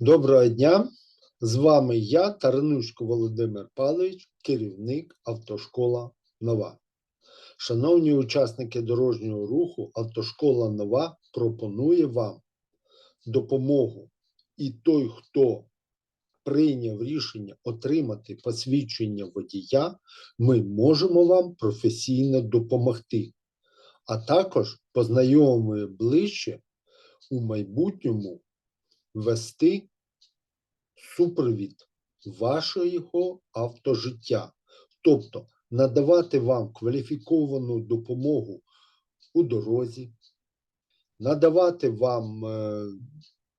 Доброго дня! З вами я, Таранушко Володимир Павлович, керівник автошкола Нова. Шановні учасники дорожнього руху, автошкола Нова пропонує вам допомогу. І той, хто прийняв рішення отримати посвідчення водія, ми можемо вам професійно допомогти, а також познайомимо ближче у майбутньому вести супровід вашого автожиття, тобто надавати вам кваліфіковану допомогу у дорозі, надавати вам е,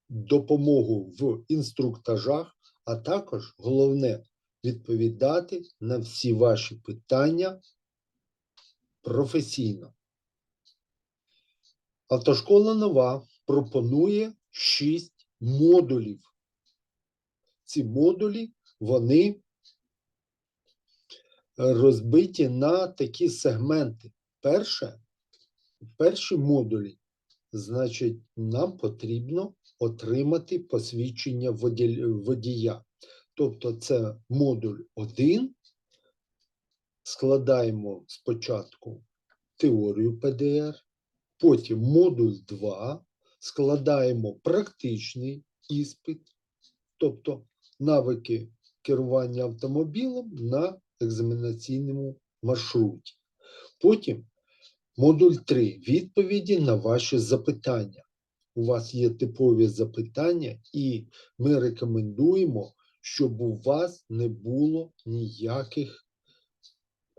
допомогу в інструктажах, а також головне відповідати на всі ваші питання професійно. Автошкола нова пропонує 6 модулів. Ці модулі вони розбиті на такі сегменти. Перше, перші модулі, значить, нам потрібно отримати посвідчення водія. Тобто, це модуль 1. Складаємо спочатку теорію ПДР, потім модуль 2, складаємо практичний іспит, тобто навики керування автомобілем на екзаменаційному маршруті. Потім модуль 3 відповіді на ваші запитання. У вас є типові запитання, і ми рекомендуємо, щоб у вас не було ніяких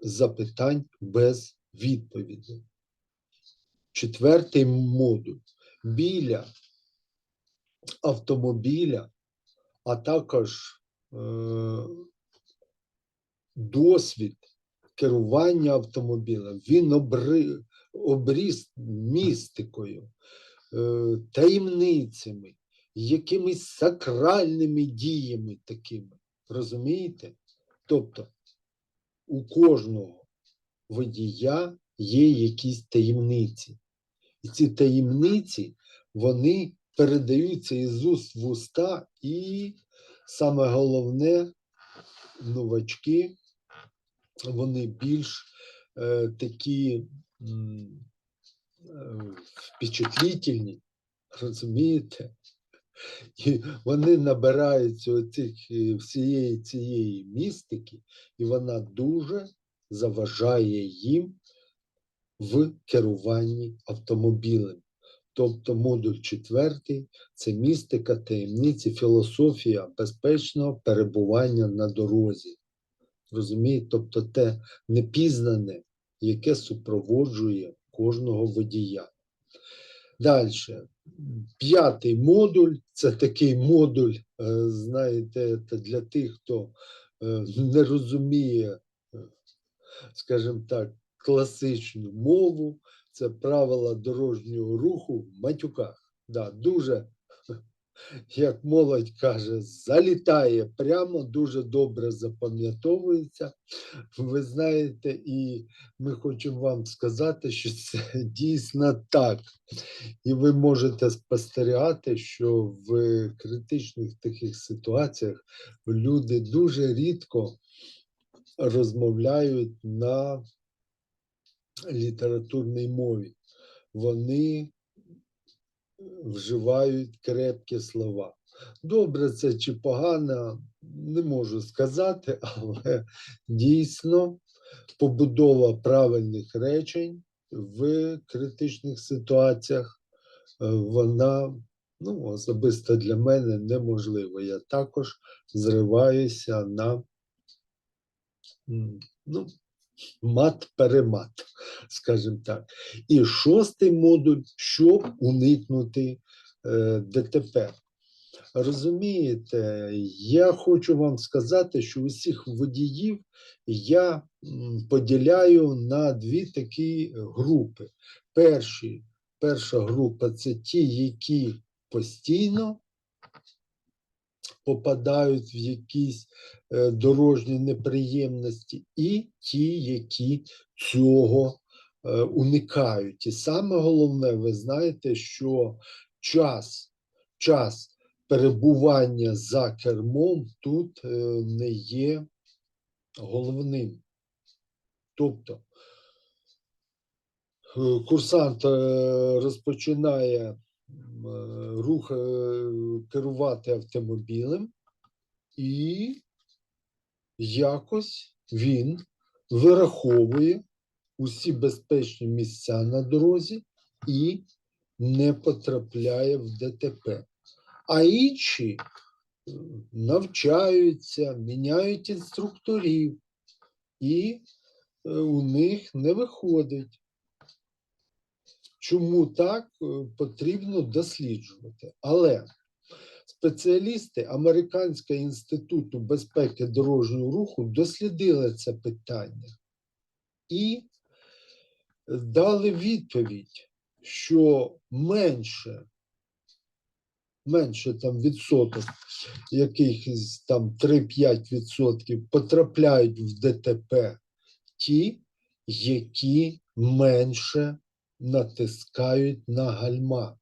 запитань без відповідей. Четвертий модуль. Біля автомобіля, а також е, досвід керування автомобілем, він обри, обріс містикою, е, таємницями, якимись сакральними діями такими. Розумієте? Тобто у кожного водія є якісь таємниці. І ці таємниці вони передаються із уст в уста, і саме головне, новачки, вони більш е, такі е, впечатлительні, розумієте? І вони набираються оцих, е, всієї цієї містики, і вона дуже заважає їм в керуванні автомобілем. Тобто модуль четвертий це містика, таємниці, філософія безпечного перебування на дорозі. Розумієте? Тобто те непізнане, яке супроводжує кожного водія. Далі. П'ятий модуль це такий модуль, е, знаєте, для тих, хто е, не розуміє, е, скажімо так, класичну мову, це правила дорожнього руху в матюках. Да, дуже, як молодь каже, залітає прямо, дуже добре запам'ятовується. Ви знаєте, і ми хочемо вам сказати, що це дійсно так. І ви можете спостерігати, що в критичних таких ситуаціях люди дуже рідко розмовляють на літературній мові. Вони вживають крепкі слова. Добре, це чи погано, не можу сказати, але дійсно побудова правильних речень в критичних ситуаціях, е, вона ну, особисто для мене неможлива. Я також зриваюся на ну, мат-перемат, скажімо так. І шостий модуль, щоб уникнути е, ДТП. Розумієте, я хочу вам сказати, що усіх водіїв я поділяю на дві такі групи. Перші, перша група це ті, які постійно попадають в якісь е, дорожні неприємності, і ті, які цього е, уникають. І саме головне, ви знаєте, що час, час перебування за кермом тут е, не є головним. Тобто курсант розпочинає рух е, керувати автомобілем, і якось він вираховує усі безпечні місця на дорозі і не потрапляє в ДТП. А інші е, навчаються, міняють інструкторів, і е, у них не виходить. Чому так е, потрібно досліджувати? Але спеціалісти Американського інституту безпеки дорожнього руху дослідили це питання і дали відповідь, що менше, менше там відсоток, якихось там 3-5 відсотків потрапляють в ДТП ті, які менше натискають на гальма.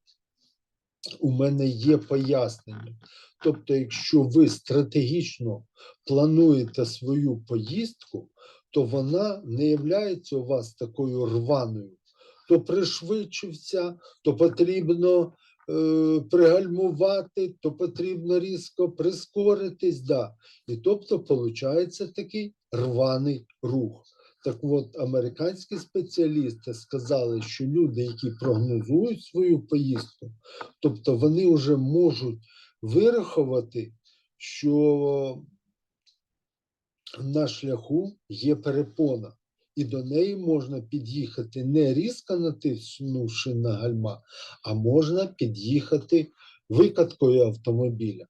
У мене є пояснення. Тобто, якщо ви стратегічно плануєте свою поїздку, то вона не є у вас такою рваною. То пришвидшився, то потрібно е, пригальмувати, то потрібно різко прискоритись. Да. І тобто, виходить такий рваний рух. Так от, американські спеціалісти сказали, що люди, які прогнозують свою поїздку, тобто вони вже можуть вирахувати, що на шляху є перепона, і до неї можна під'їхати не різко натиснувши на гальма, а можна під'їхати викаткою автомобіля.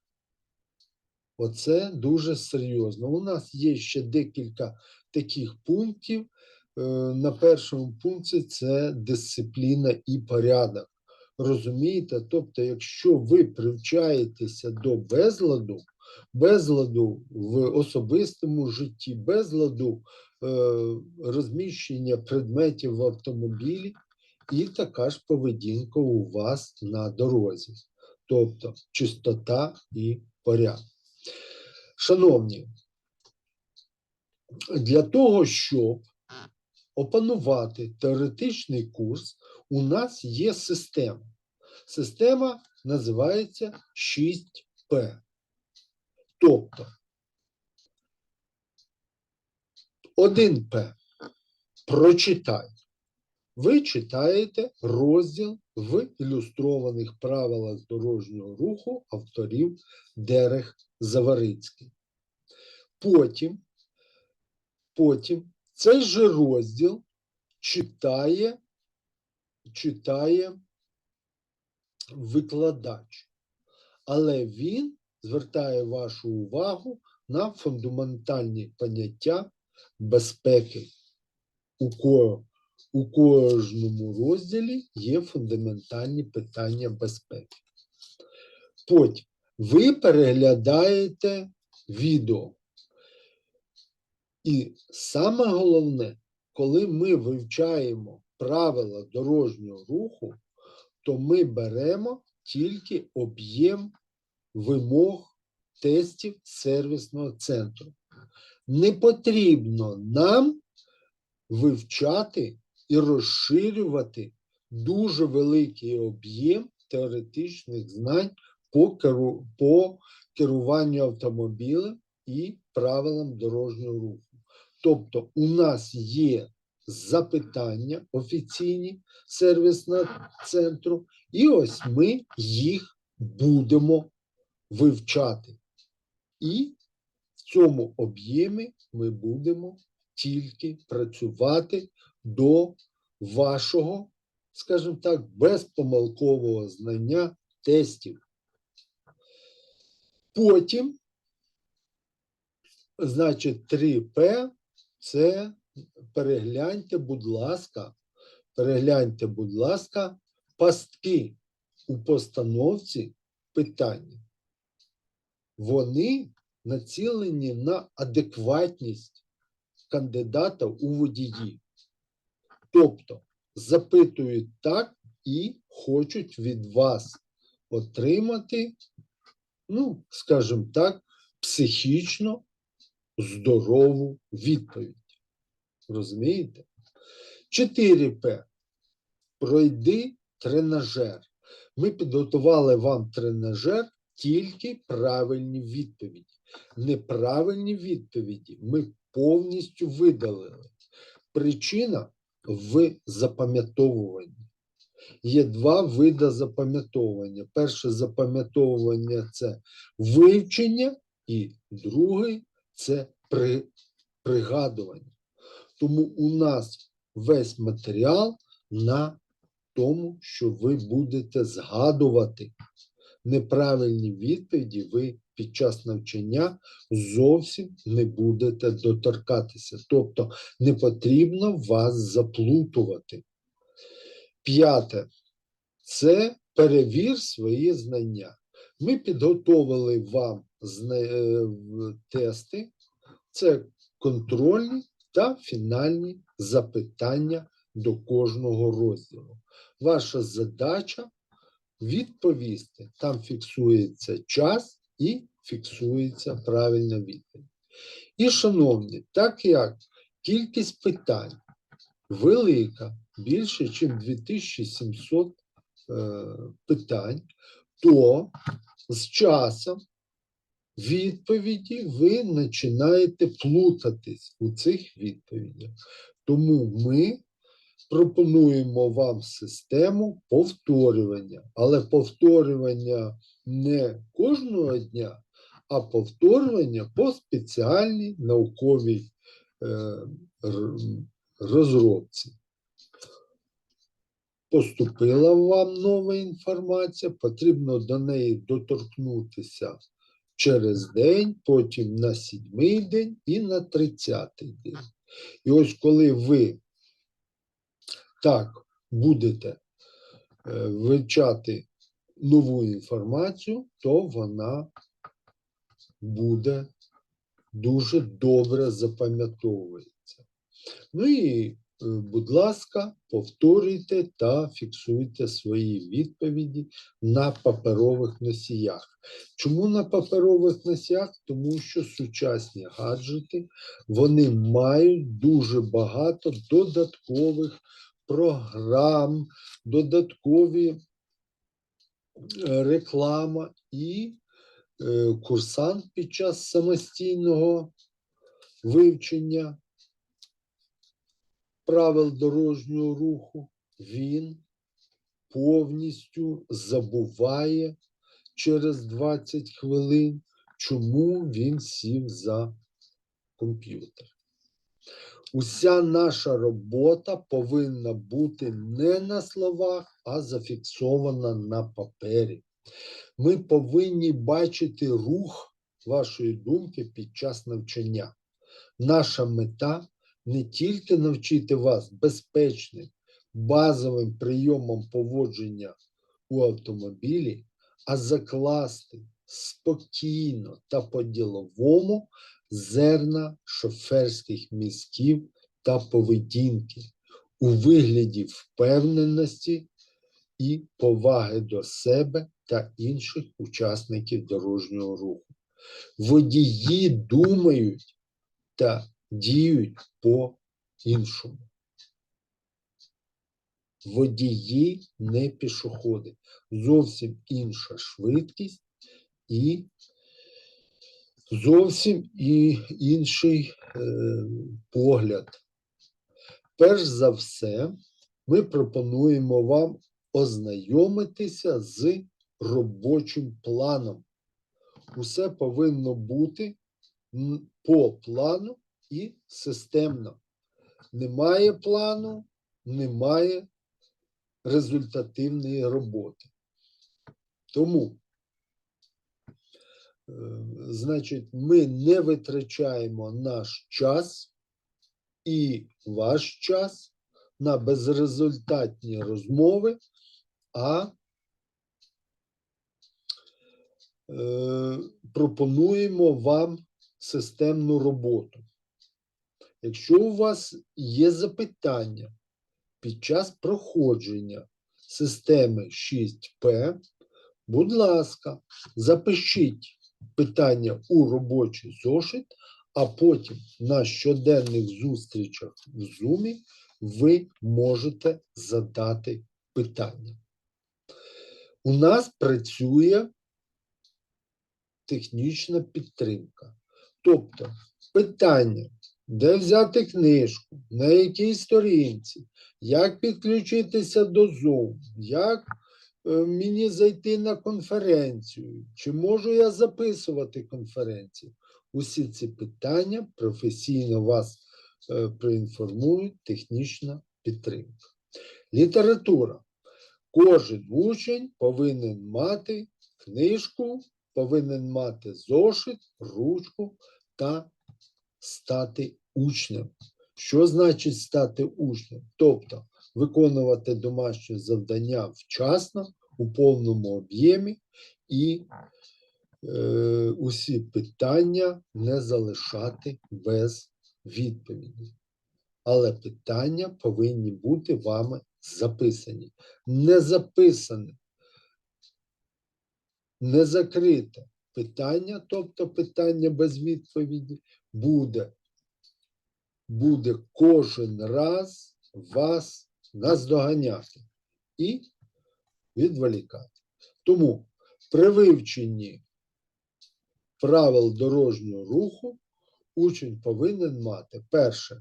Оце дуже серйозно. У нас є ще декілька таких пунктів. Е, На першому пункті це дисципліна і порядок. Розумієте? Тобто, якщо ви привчаєтеся до безладу, безладу в особистому житті, безладу е, розміщення предметів в автомобілі, і така ж поведінка у вас на дорозі. Тобто чистота і порядок. Шановні, для того, щоб опанувати теоретичний курс, у нас є система. Система називається 6П. Тобто 1П. Прочитай. Ви читаєте розділ в ілюстрованих правилах дорожнього руху авторів Дерех Заварицький. Потім, потім цей же розділ читає, читає викладач, але він звертає вашу увагу на фундаментальні поняття безпеки. У, ко, у кожному розділі є фундаментальні питання безпеки. Потім ви переглядаєте відео. І саме головне, коли ми вивчаємо правила дорожнього руху, то ми беремо тільки об'єм вимог тестів сервісного центру. Не потрібно нам вивчати і розширювати дуже великий об'єм теоретичних знань по, керу, по керуванню автомобілем і правилам дорожнього руху. Тобто, у нас є запитання офіційні сервісного центру, і ось ми їх будемо вивчати. І в цьому об'ємі ми будемо тільки працювати до вашого, скажімо так, безпомилкового знання тестів. Потім, значить, 3П це перегляньте, будь ласка, перегляньте, будь ласка, пастки у постановці питання. Вони націлені на адекватність кандидата у водії. Тобто запитують так і хочуть від вас отримати ну, скажімо так, психічно здорову відповідь. Розумієте? 4П. Пройди тренажер. Ми підготували вам тренажер тільки правильні відповіді. Неправильні відповіді ми повністю видалили. Причина в запам'ятовуванні. Є два види запам'ятовування. Перше запам'ятовування це вивчення, і другий це при, пригадування. Тому у нас весь матеріал на тому, що ви будете згадувати неправильні відповіді, ви під час навчання зовсім не будете доторкатися. Тобто не потрібно вас заплутувати. П'яте це перевір свої знання. Ми підготовили вам е, тести, це контрольні та фінальні запитання до кожного розділу. Ваша задача відповісти. Там фіксується час і фіксується правильна відповідь. І, шановні, так як кількість питань велика, більше, ніж 2700 е, питань, то з часом відповіді ви починаєте плутатись у цих відповідях. Тому ми пропонуємо вам систему повторювання, але повторювання не кожного дня, а повторювання по спеціальній науковій е, розробці. Поступила вам нова інформація, потрібно до неї доторкнутися через день, потім на сідьмий день і на тридцятий день. І ось коли ви так будете е, вивчати нову інформацію, то вона буде дуже добре запам'ятовується. Ну і, е, будь ласка, повторюйте та фіксуйте свої відповіді на паперових носіях. Чому на паперових носіях? Тому що сучасні гаджети вони мають дуже багато додаткових програм, додаткові е, реклама і е, курсант під час самостійного вивчення правил дорожнього руху, він повністю забуває через 20 хвилин, чому він сів за комп'ютер. Уся наша робота повинна бути не на словах, а зафіксована на папері. Ми повинні бачити рух вашої думки під час навчання. Наша мета не тільки навчити вас безпечним базовим прийомам поводження у автомобілі, а закласти спокійно та по-діловому зерна шоферських мізків та поведінки у вигляді впевненості і поваги до себе та інших учасників дорожнього руху. Водії думають та діють по-іншому. Водії не пішоходи. Зовсім інша швидкість і зовсім і інший е, погляд. Перш за все, ми пропонуємо вам ознайомитися з робочим планом. Усе повинно бути по плану і системно. Немає плану, немає результативної роботи. Тому, е, значить, ми не витрачаємо наш час і ваш час на безрезультатні розмови, а е, пропонуємо вам системну роботу. Якщо у вас є запитання під час проходження системи 6П, будь ласка, запишіть питання у робочий зошит, а потім на щоденних зустрічах в Zoom ви можете задати питання. У нас працює технічна підтримка. Тобто питання, де взяти книжку, на якій сторінці, як підключитися до Zoom, як мені зайти на конференцію, чи можу я записувати конференцію. Усі ці питання професійно вас е, проінформують технічна підтримка. Література. Кожен учень повинен мати книжку, повинен мати зошит, ручку та стати учнем. Що значить стати учнем? Тобто виконувати домашнє завдання вчасно, у повному об'ємі і е, усі питання не залишати без відповіді. Але питання повинні бути вами записані. Не записане, не закрите питання, тобто питання без відповіді, буде, буде кожен раз вас наздоганяти і відволікати. Тому при вивченні правил дорожнього руху учень повинен мати перше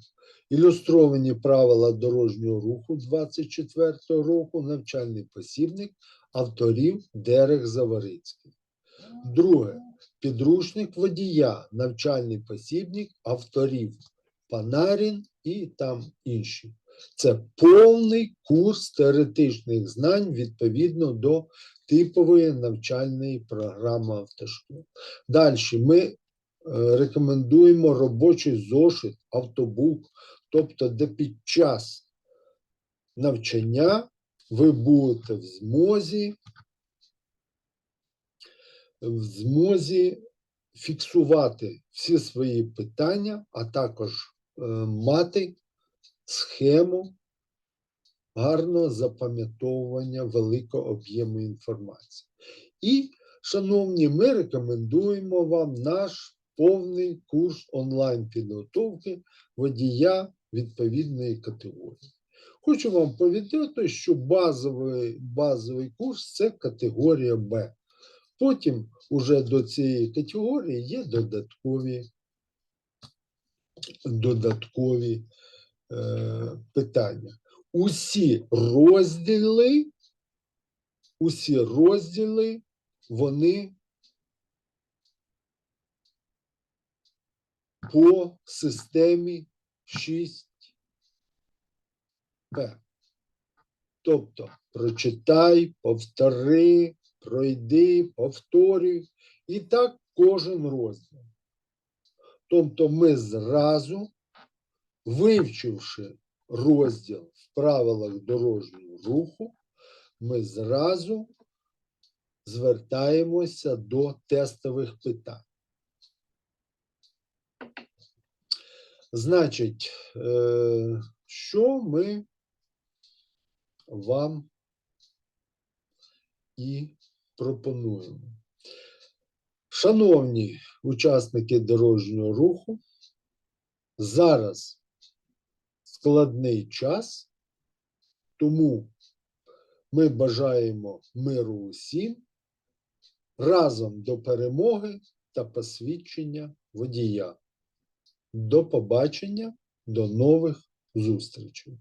ілюстровані правила дорожнього руху 24 року, навчальний посібник авторів Дерех Заварицький. Друге підручник водія, навчальний посібник авторів Панарін і там інші. Це повний курс теоретичних знань відповідно до типової навчальної програми автошкіл. Далі ми е, рекомендуємо робочий зошит, автобук, тобто, де під час навчання ви будете в змозі, в змозі фіксувати всі свої питання, а також е, мати схему гарного запам'ятовування великого об'єму інформації. І, шановні, ми рекомендуємо вам наш повний курс онлайн-підготовки водія відповідної категорії. Хочу вам повідомити, що базовий, базовий курс це категорія Б. Потім уже до цієї категорії є додаткові, додаткові е, питання. Усі розділи, усі розділи, вони по системі 6П. Тобто прочитай, повтори, пройди, повторюй. І так кожен розділ. Тобто ми зразу, вивчивши розділ в правилах дорожнього руху, ми зразу звертаємося до тестових питань. Значить, е, що ми вам і пропонуємо? Шановні учасники дорожнього руху, зараз складний час, тому ми бажаємо миру усім разом до перемоги та посвідчення водія. До побачення, до нових зустрічей.